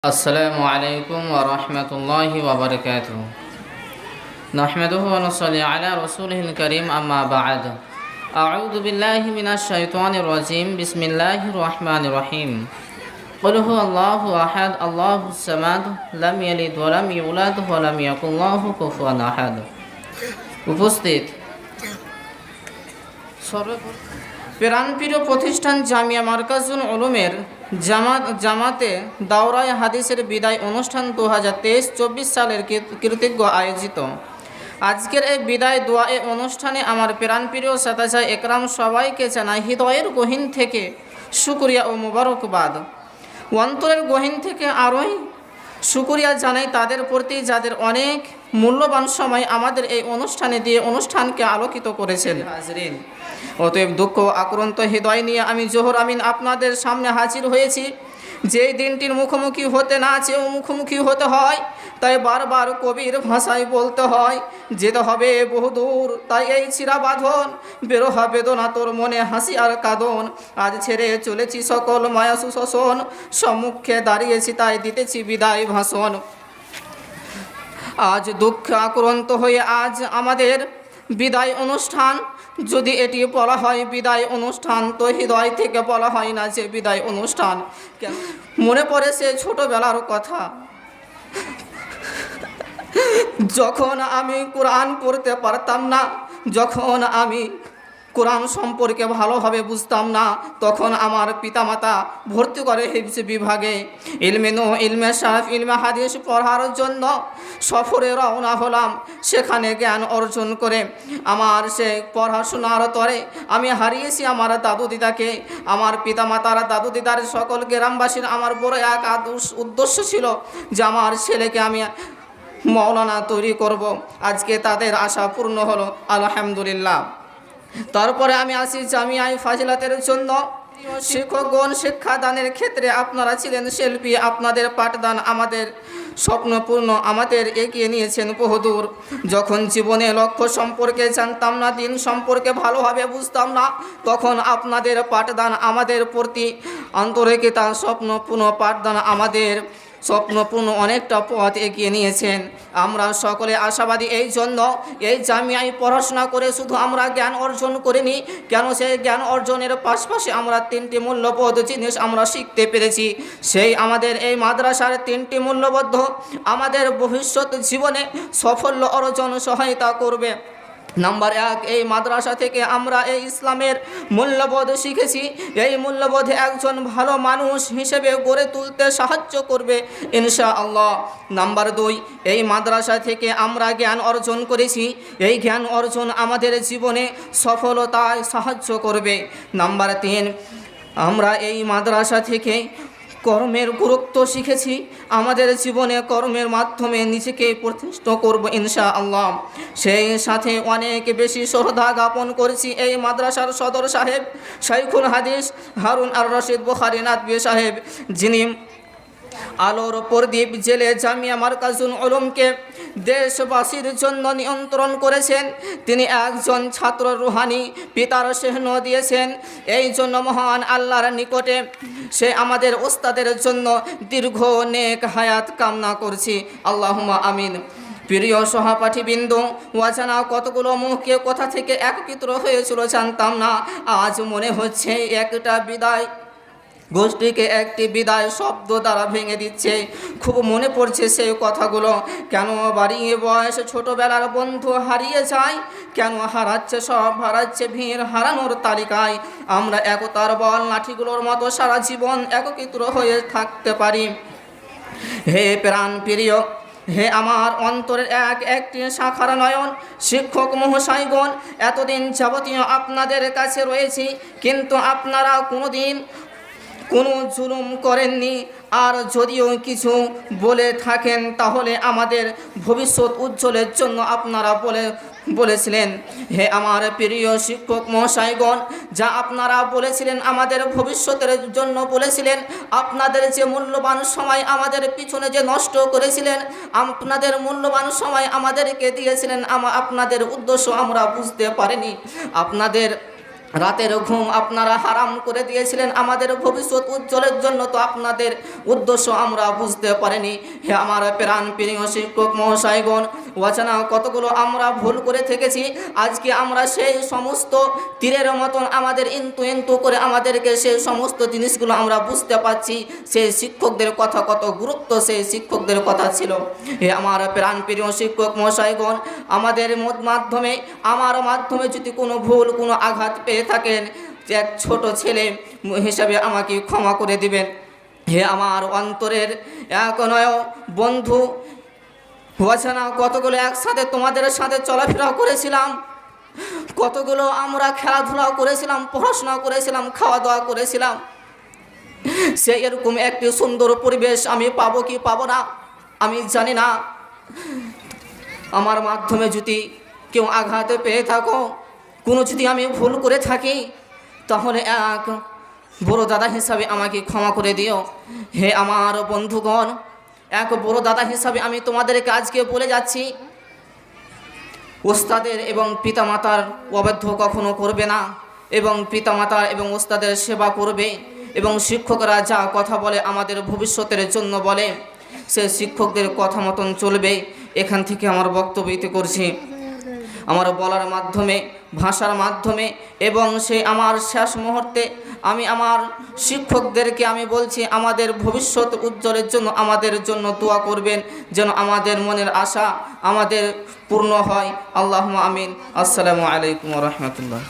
السلام عليكم ورحمة الله وبركاته نحمده ونصلي على رسوله الكريم أما بعد أعوذ بالله من الشيطان الرجيم بسم الله الرحمن الرحيم قل هو الله أحد الله الصمد لم يلد ولم يولد ولم يكن له كفوا أحد উপস্থিত সর্বপ্রথম প্রাণপ্রিয় প্রতিষ্ঠান জামিয়া মার্কাজুল উলুমের জামাত, জামাতে দাওরায় হাদিসের বিদায় অনুষ্ঠান দু হাজার তেইশ চব্বিশ সালের কৃতজ্ঞ আয়োজিত। আজকের এই বিদায় দোয়া এই অনুষ্ঠানে আমার প্রাণপ্রিয় সাতাশা একরাম সবাইকে জানাই হৃদয়ের গহীন থেকে শুক্রিয়া ও মোবারকবাদ। অন্তরের গহীন থেকে আরোই শুক্রিয়া জানাই তাদের প্রতি যাদের অনেক মূল্যবান সময় আমাদের এই অনুষ্ঠানে দিয়ে অনুষ্ঠানকে আলোকিত করেছেন। হাজরিন। অতএব দুঃখ আক্রান্ত হৃদয় নিয়ে আমি জোহর আমিন আপনাদের সামনে হাজির হয়েছি। যেই দিনটির মুখোমুখি হতে না চেয়েও মুখোমুখি হতে হয় তাই বারবার কবির ভাষায় বলতে হয় যেতে হবে বহুদূর তাই এই চিরা বাঁধন বেরো হবে না তোর মনে হাসি আর কাঁদন। আজ ছেড়ে চলেছি সকল মায়া সুশাসন সম্মুখে দাঁড়িয়েছি তাই দিতেছি বিদায় ভাষণ। আজ দুঃখে আক্রান্ত হয়ে আজ আমাদের বিদায় অনুষ্ঠান। যদি এটি বলা হয় বিদায় অনুষ্ঠান, তো হৃদয় থেকে বলা হয় না যে বিদায় অনুষ্ঠান? মনে পড়ে সে ছোটোবেলার কথা। যখন আমি কোরআন পড়তে পারতাম না, যখন আমি কোরআন সম্পর্কে ভালোভাবে বুঝতাম না, তখন আমার পিতামাতা ভর্তি করে হিফজ বিভাগে। ইলমে নো ইলমে সাফ ইলমে হাদিস পড়ার জন্য সফরে রওনা হলাম। সেখানে জ্ঞান অর্জন করে আমার সে পড়াশোনার তরে আমি হারিয়েছি আমার দাদু দিদাকে। আমার পিতামাতার দাদু দিদার সকল গ্রামবাসীর আমার বড় এক আদর্শ, উদ্দেশ্য ছিল যে আমার ছেলেকে আমি মৌলানা তৈরি করব। আজকে তাদের আশা পূর্ণ হলো, আলহামদুলিল্লাহ। তারপরে আমি আসি জামিয়াই ফাজিলাতের জন্য। শিক্ষকগণ শিক্ষাদানের ক্ষেত্রে আপনারা ছিলেন শিল্পী, আপনাদের পাঠদান আমাদের স্বপ্নপূর্ণ আমাদের এগিয়ে নিয়েছেন বহুদূর। যখন জীবনে লক্ষ্য সম্পর্কে জানতাম না, দিন সম্পর্কে ভালোভাবে বুঝতাম না, তখন আপনাদের পাঠদান আমাদের প্রতি আন্তরিকতা স্বপ্নপূর্ণ পাঠদান আমাদের স্বপ্নপূর্ণ অনেকটা পথ এগিয়ে নিয়েছেন। আমরা সকলে আশাবাদী এই জন্য এই জামিয়ায় পড়াশোনা করে শুধু আমরা জ্ঞান অর্জন করিনি, কেন সেই জ্ঞান অর্জনের পাশাপাশি আমরা তিনটি মূল্যবোধ জিনিস আমরা শিখতে পেরেছি। সেই আমাদের এই মাদ্রাসার তিনটি মূল্যবোধ আমাদের ভবিষ্যৎ জীবনে সাফল্য অর্জন সহায়তা করবে। নাম্বার এক, এই মাদ্রাসা থেকে আমরা এই ইসলামের মূল্যবোধ শিখেছি। এই মূল্যবোধে একজন ভালো মানুষ হিসেবে গড়ে তুলতে সাহায্য করবে ইনশা আল্লাহ নাম্বার দুই, এই মাদ্রাসা থেকে আমরা জ্ঞান অর্জন করেছি। এই জ্ঞান অর্জন আমাদের জীবনে সফলতায় সাহায্য করবে। নাম্বার তিন, আমরা এই মাদ্রাসা থেকে কর্মের গুরুত্ব শিখেছি। আমাদের জীবনে কর্মের মাধ্যমে নিজেকে প্রতিষ্ঠিত করব ইনশা আল্লাহ সেই সাথে অনেক বেশি শ্রদ্ধা জ্ঞাপন করেছি এই মাদ্রাসার সদর সাহেব শাইখুল হাদিস, হারুন আর রশিদ বুখারি নাদবি সাহেব, যিনি আলোর প্রদীপ জেলে জামিয়া মার্কাজুল উলুমকে দেশবাসীর জন্য নিয়ন্ত্রণ করেছেন। তিনি একজন ছাত্র রুহানি, পিতার সেহ্ন দিয়েছেন। এই জন্য মহান আল্লাহর নিকটে সে আমাদের ওস্তাদের জন্য দীর্ঘ নেক হায়াত কামনা করছি। আল্লাহমা আমিন। প্রিয় সহপাঠী বিন্দু অজানা কতগুলো মুখকে কোথা থেকে একত্র হয়েছিল জানতাম না। আজ মনে হচ্ছে একটা বিদায়। গোষ্ঠীকে একটি বিদায় শব্দ দ্বারা ভেঙে দিচ্ছে। খুব মনে পড়ছে সেই কথাগুলো। কেন বাড়িয়ে বয়স ছোটবেলার বন্ধু হারিয়ে যায়? কেন হারাচ্ছে সব, হারাচ্ছে ভিড় হারানোর তালিকায়? আমরা একতার বল লাঠিগুলোর মতো সারা জীবন একত্রিত হয়ে থাকতে পারি। হে প্রাণ প্রিয়, হে আমার অন্তরের এক, একটি শাখার নয়ন, শিক্ষক মহাশয়গণ এতদিন যাবতীয় আপনাদের কাছে রয়েছি, কিন্তু আপনারা কোনোদিন কোনো জুলুম করেননি। আর যদিও কিছু বলে থাকেন, তাহলে আমাদের ভবিষ্যৎ উজ্জ্বলের জন্য আপনারা বলে, বলেছিলেন, হে আমার প্রিয় শিক্ষক মহাশয়গণ, যা আপনারা বলেছিলেন আমাদের ভবিষ্যতের জন্য বলেছিলেন, আপনাদের যে মূল্যবান সময় আমাদের পিছনে যে নষ্ট করেছিলেন, আপনাদের মূল্যবান সময় আমাদেরকে দিয়েছিলেন আপনাদের উদ্দেশ্য আমরা বুঝতে পারিনি। আপনাদের রাতের ঘুম আপনারা হারাম করে দিয়েছিলেন, আমাদের ভবিষ্যৎ উজ্জ্বলের জন্য তো আপনাদের উদ্দেশ্য আমরা বুঝতে পারিনি। হে আমার প্রাণ প্রিয় শিক্ষক মহাশয়গণ অচেনা কতগুলো আমরা ভুল করে থেকেছি, আজকে আমরা সেই সমস্ত তীরের মতন আমাদের ইন্তু ইন্তু করে আমাদেরকে সেই সমস্ত জিনিসগুলো আমরা বুঝতে পারছি। সেই শিক্ষকদের কথা কত গুরুত্ব, সেই শিক্ষকদের কথা ছিল। হে আমার প্রাণ প্রিয় শিক্ষক মহাশয়গণ, আমাদের মাধ্যমে, আমার মাধ্যমে যদি কোনো ভুল, কোনো আঘাত পেয়ে থাকেন এক ছোট ছেলে হিসাবে আমাকে ক্ষমা করে দিবেন। হে আমার অন্তরের এক নয় বন্ধু হয়েছে না কতগুলো একসাথে তোমাদের সাথে চলাফেরা করেছিলাম? কতগুলো আমরা খেলাধুলাও করেছিলাম, পড়াশোনা করেছিলাম খাওয়া দাওয়া করেছিলাম। সে এরকম একটি সুন্দর পরিবেশ আমি পাবো কি পাবো না, আমি জানি না। আমার মাধ্যমে যদি কেউ আঘাতে পেয়ে থাকো কোনো যদি আমি ভুল করে থাকি, তাহলে এক বড় দাদা হিসাবে আমাকে ক্ষমা করে দিও। হে আমার বন্ধুগণ, এক বড় দাদা হিসাবে আমি তোমাদেরকে আজকে বলে যাচ্ছি। ওস্তাদের এবং পিতামাতার অবাধ্য কখনো করবে না, এবং পিতামাতার এবং ওস্তাদের সেবা করবে, এবং শিক্ষকরা যা কথা বলে আমাদের ভবিষ্যতের জন্য বলে, সে শিক্ষকদের কথা মতন চলবে। এখান থেকে আমার বক্তব্য করছি। আমার বলার মাধ্যমে, ভাষার মাধ্যমে এবং সে আমার শেষ মুহূর্তে আমি আমার শিক্ষকদেরকে আমি বলছি, আমাদের ভবিষ্যৎ উজ্জ্বলের জন্য, আমাদের জন্য দোয়া করবেন যেন আমাদের মনের আশা আমাদের পূর্ণ হয়। আল্লাহ আমিন। আসসালামু আলাইকুম রহমতুল্লাহ।